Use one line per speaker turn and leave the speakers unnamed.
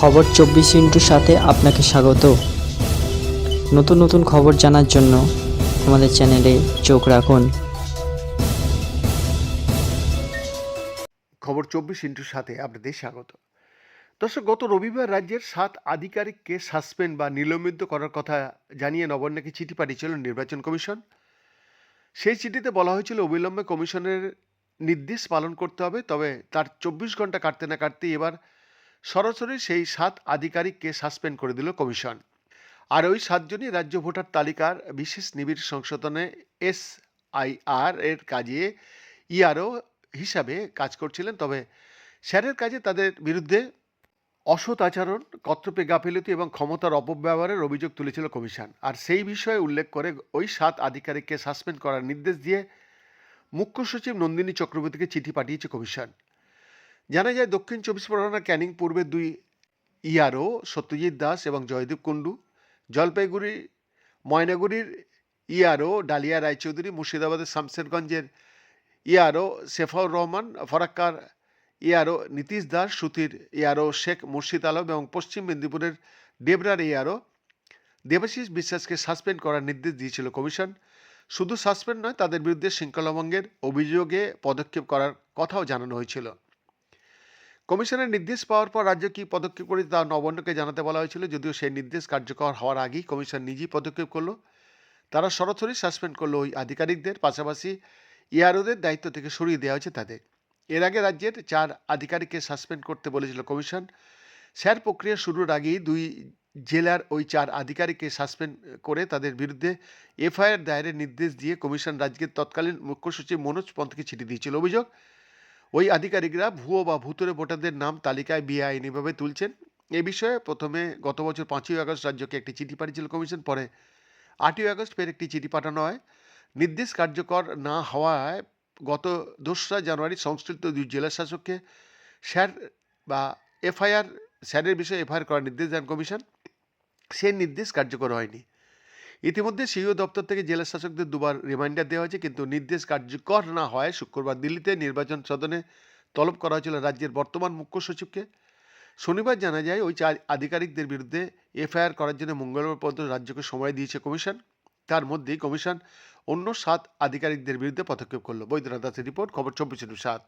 খবর চব্বিশ ইন্টুর সাথে আপনাকে স্বাগত। নতুন নতুন খবর জানার জন্য আমাদের চ্যানেলে চোখ রাখুন।
খবর চব্বিশ ইন্টুর সাথে আপনাদের স্বাগত। দর্শক, গত রবিবার রাজ্যের সাত আধিকারিককে সাসপেন্ড বা নিলম্বিত করার কথা জানিয়ে নবান্নকে চিঠি পাঠিয়েছিল নির্বাচন কমিশন। সেই চিঠিতে বলা হয়েছিল, অবিলম্বে কমিশনের নির্দেশ পালন করতে হবে, তবে তার চব্বিশ ঘণ্টা কাটতে না কাটতেই এবার সরাসরি সেই সাত আধিকারিককে সাসপেন্ড করে দিল কমিশন। আর ওই সাতজনই রাজ্য ভোটার তালিকার বিশেষ নিবিড় সংশোধনে এস আইআর এর কাজে ইআরও হিসাবে কাজ করছিলেন। তবে স্যারের কাজে তাদের বিরুদ্ধে অসৎ আচরণ, কর্তব্যে গাফিলতি এবং ক্ষমতার অপব্যবহারের অভিযোগ তুলেছিল কমিশন। আর সেই বিষয়ে উল্লেখ করে ওই সাত আধিকারিককে সাসপেন্ড করার নির্দেশ দিয়ে মুখ্য সচিব নন্দিনী চক্রবর্তীকে চিঠি পাঠিয়েছে কমিশন। জানা যায় দক্ষিণ চব্বিশ পরগনা ক্যানিং পূর্বে দুই ইআরও সত্যজিৎ দাস এবং জয়দীপ কুণ্ডু, জলপাইগুড়ি, ময়নাগুড়ির ইআরও ডালিয়া রায়চৌধুরী, মুর্শিদাবাদের শামশেরগঞ্জের ইআরও সেফাউর রহমান, ফরাক্কার ইআরও নীতিশ দাস, সুতির ইআরও শেখ মুর্শিদ আলম এবং পশ্চিম মেদিনীপুরের ডেবরার ইআরও দেবাশিস বিশ্বাসকে সাসপেন্ড করার নির্দেশ দিয়েছিল কমিশন। শুধু সাসপেন্ড নয়, তাদের বিরুদ্ধে শৃঙ্খলাভঙ্গের অভিযোগে পদক্ষেপ করার কথাও জানানো হয়েছিল। কমিশনের নির্দেশ পাওয়ার পর রাজ্য কী পদক্ষেপ করে তা নবান্নকে জানাতে বলা হয়েছিল, যদিও সেই নির্দেশ কার্যকর হওয়ার আগেই কমিশন নিজেই পদক্ষেপ করল। তারা সরাসরি সাসপেন্ড করল ওই আধিকারিকদের, পাশাপাশি ইআরওদের দায়িত্ব থেকে সরিয়ে দেওয়া হয়েছে তাদের। এর আগে রাজ্যের চার আধিকারিককে সাসপেন্ড করতে বলেছিল কমিশন। স্যার, প্রক্রিয়া শুরুর আগেই দুই জেলার ওই চার আধিকারিককে সাসপেন্ড করে তাদের বিরুদ্ধে এফআইআর দায়েরের নির্দেশ দিয়ে কমিশন রাজ্যের তৎকালীন মুখ্য সচিব মনোজ পন্থকে চিঠি দিয়েছিল। অভিযোগ ওই আধিকারিকরা ভুয়ো বা ভূতরে ভোটারদের নাম তালিকায় বেআইনিভাবে তুলছেন। এ বিষয়ে প্রথমে গত বছর পাঁচই আগস্ট রাজ্যকে একটি চিঠি পাঠিয়েছিল কমিশন, পরে আটই আগস্ট ফের একটি চিঠি পাঠানো হয়। নির্দেশ কার্যকর না হওয়ায় গত দোসরা জানুয়ারি সংশ্লিষ্ট দুই জেলা শাসককে স্যার বা এফআইআর, স্যারের বিষয়ে এফআইআর করার নির্দেশ দেন কমিশন। সেই নির্দেশ কার্যকর হয়নি। ইতিমধ্যে সিইও দপ্তর থেকে জেলা শাসকদের দুবার রিমাইন্ডার দেওয়া হয়েছে, কিন্তু নির্দেশ কার্যকর না হয় শুক্রবার দিল্লিতে নির্বাচন সদনে তলব করা হয়েছিল রাজ্যের বর্তমান মুখ্য সচিবকে। শনিবার জানা যায়, ওই চার আধিকারিকদের বিরুদ্ধে এফআইআর করার জন্য মঙ্গলবার পর্যন্ত রাজ্যকে সময় দিয়েছে কমিশন। তার মধ্যেই কমিশন অন্য সাত আধিকারিকদের বিরুদ্ধে পদক্ষেপ করল। বৈদ্যনাথ দাসের রিপোর্ট, খবর চব্বিশ সাত।